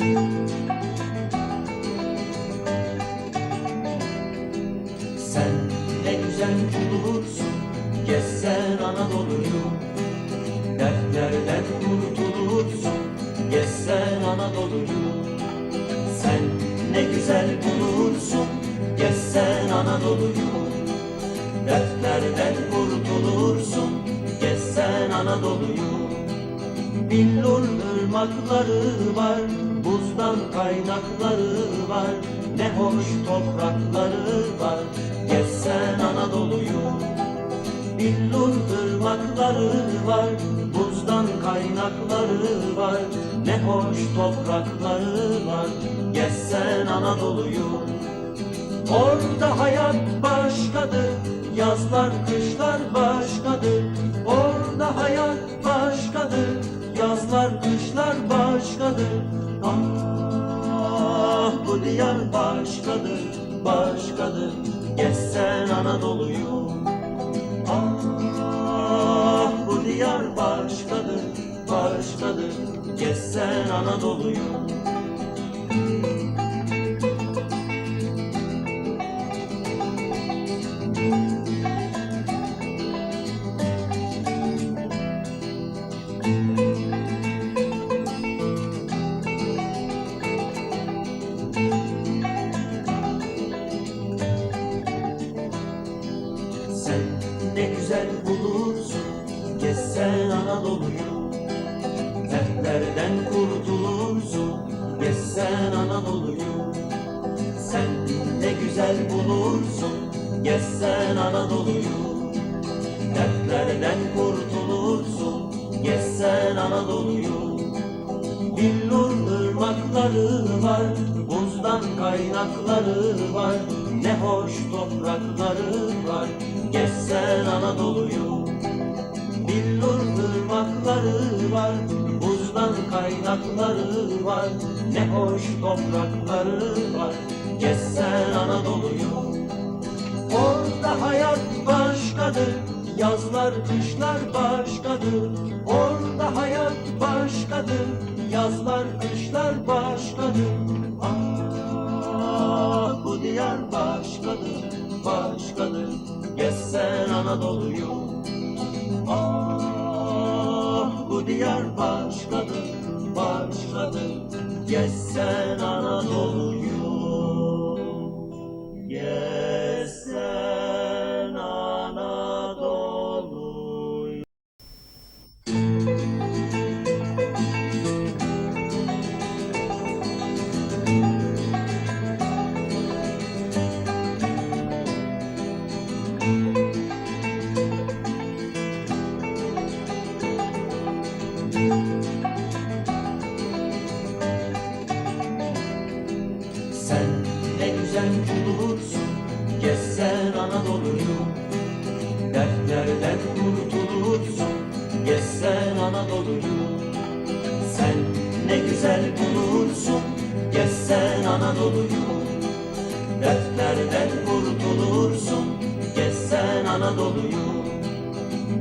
Sen ne güzel bulursun Gezsen Anadolu'yu. Dertlerden kurtulursun Gezsen Anadolu'yu. Sen ne güzel bulursun Gezsen Anadolu'yu. Dertlerden kurtulursun Gezsen Anadolu'yu. Billur ırmakları var, buzdan kaynakları var, ne hoş toprakları var, gezsen Anadolu'yu. Billur ırmakları var, buzdan kaynakları var, ne hoş toprakları var, gezsen Anadolu'yu. Orada hayat başkadır, yazlar kışlar başkadır. Orada hayat başkadır, yazlar kışlar başkadır. Ah bu diyar başkadır, başkadır. Gezsen Anadolu'yu. Ah bu diyar başkadır, başkadır. Gezsen Anadolu'yu. Gezsen Anadolu'yu Dertlerden kurtulursun. Gezsen Anadolu'yu. Sen ne güzel bulursun. Gezsen Anadolu'yu. Dertlerden kurtulursun. Gezsen Anadolu'yu. Billur ırmakları var, buzdan kaynakları var, ne hoş toprakları var, gezsen Anadolu'yu. Billur ırmakları var, buzdan kaynakları var, ne hoş toprakları var, gezsen Anadolu'yu. Orada hayat başkadır, yazlar kışlar başkadır. Orada hayat başkadır, yazlar kışlar başkadır. Ah bu diyar başkadır, başkadır. Gezsen Anadolu'yu. Ah bu diyar başkadır, başkadır. Gezsen Anadolu'yu. Sen ne güzel bulursun Gezsen Anadolu'yu. Dertlerden kurtulursun Gezsen Anadolu'yu. Sen ne güzel bulursun Gezsen Anadolu'yu. Dertlerden kurtulursun Gezsen Anadolu'yu.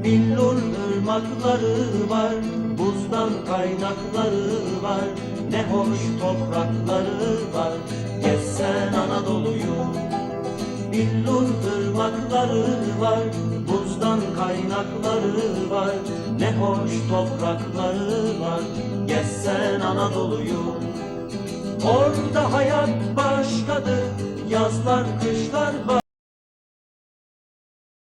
Billur ırmakları var, buzdan kaynakları var, ne hoş toprakları var, gezsen Anadolu'yu. Billur ırmakları var, buzdan kaynakları var, ne hoş toprakları var, gezsen Anadolu'yu. Orada hayat başkadır, yazlar kışlar